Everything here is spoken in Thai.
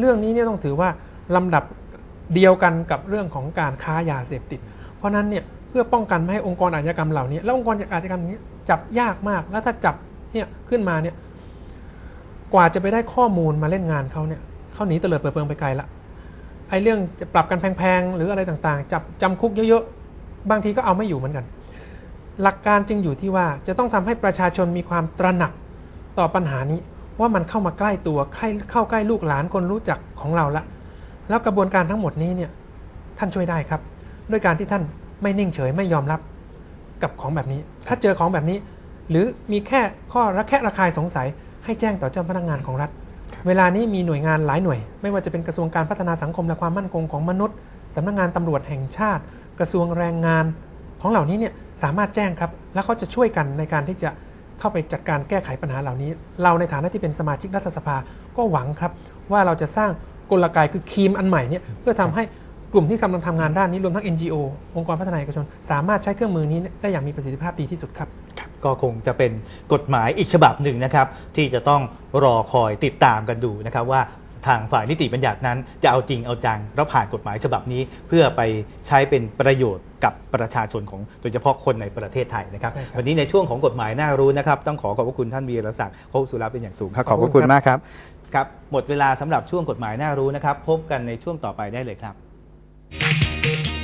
เรื่องนี้เนี่ยต้องถือว่าลำดับเดียวกันกับเรื่องของการค้ายาเสพติด เพราะนั้นเนี่ยเพื่อป้องกันไม่ให้องค์กรอาชญากรรมเหล่านี้ แล้วองค์กรอาชญากรรมนี้จับยากมาก แล้วถ้าจับเนี่ยขึ้นมาเนี่ยกว่าจะไปได้ข้อมูลมาเล่นงานเขาเนี่ยเขาหนีเตลิดเปิดเปิงไปไกลละไอ้เรื่องจะปรับกันแพงๆหรืออะไรต่างๆ จับจำคุกเยอะๆบางทีก็เอาไม่อยู่เหมือนกัน หลักการจึงอยู่ที่ว่าจะต้องทำให้ประชาชนมีความตระหนักต่อปัญหานี้ ว่ามันเข้ามาใกล้ตัวใกล้เข้าใกล้ลูกหลานคนรู้จักของเราละ แล้วกระบวนการทั้งหมดนี้เนี่ยท่านช่วยได้ครับ ด้วยการที่ท่านไม่นิ่งเฉยไม่ยอมรับกับของแบบนี้ ถ้าเจอของแบบนี้ หรือมีแค่ข้อระแคะระคายสงสัย ให้แจ้งต่อเจ้าพนักงานของรัฐ เวลานี้มีหน่วยงานหลายหน่วย ไม่ว่าจะเป็นกระทรวงการพัฒนาสังคมและความมั่นคงของมนุษย์สำนักงานตำรวจแห่งชาติ กระทรวงแรงงานของเหล่านี้เนี่ยสามารถแจ้งครับ แล้วเขาจะช่วยกันในการที่จะ เข้าไปจัดการแก้ไขปัญหาเหล่านี้ เราในฐานะที่เป็นสมาชิกรัฐสภาก็หวังครับ ว่าเราจะสร้างกลไกคือครีมอันใหม่เนี่ยเพื่อทำให้กลุ่มที่กำลังทำงานด้านนี้รวมทั้ง NGO องค์กรพัฒนาเอกชน สามารถใช้เครื่องมือนี้ได้อย่างมีประสิทธิภาพดีที่สุดครับครับก็คงจะเป็นกฎหมายอีกฉบับหนึ่งนะครับ ที่จะต้องรอคอยติดตามกันดูนะครับว่า ทางฝ่ายนิติบัญญัตินั้น จะเอาจริงเอาจังแล้วผ่านกฎหมายฉบับนี้ เพื่อไปใช้เป็นประโยชน์กับประชาชนของโดยเฉพาะคนในประเทศไทยนะครับใช่ครับวันนี้ในช่วงของกฎหมายน่ารู้นะครับ ต้องขอขอบพระคุณท่านวีรศักดิ์โคกสุรเป็นอย่างสูงครับขขออบบคุพระคุณครับมากครับครับหมดเวลาสำหรับช่วงกฎหมายน่ารู้นะครับ พบกันในช่วงต่อไปได้เลยครับ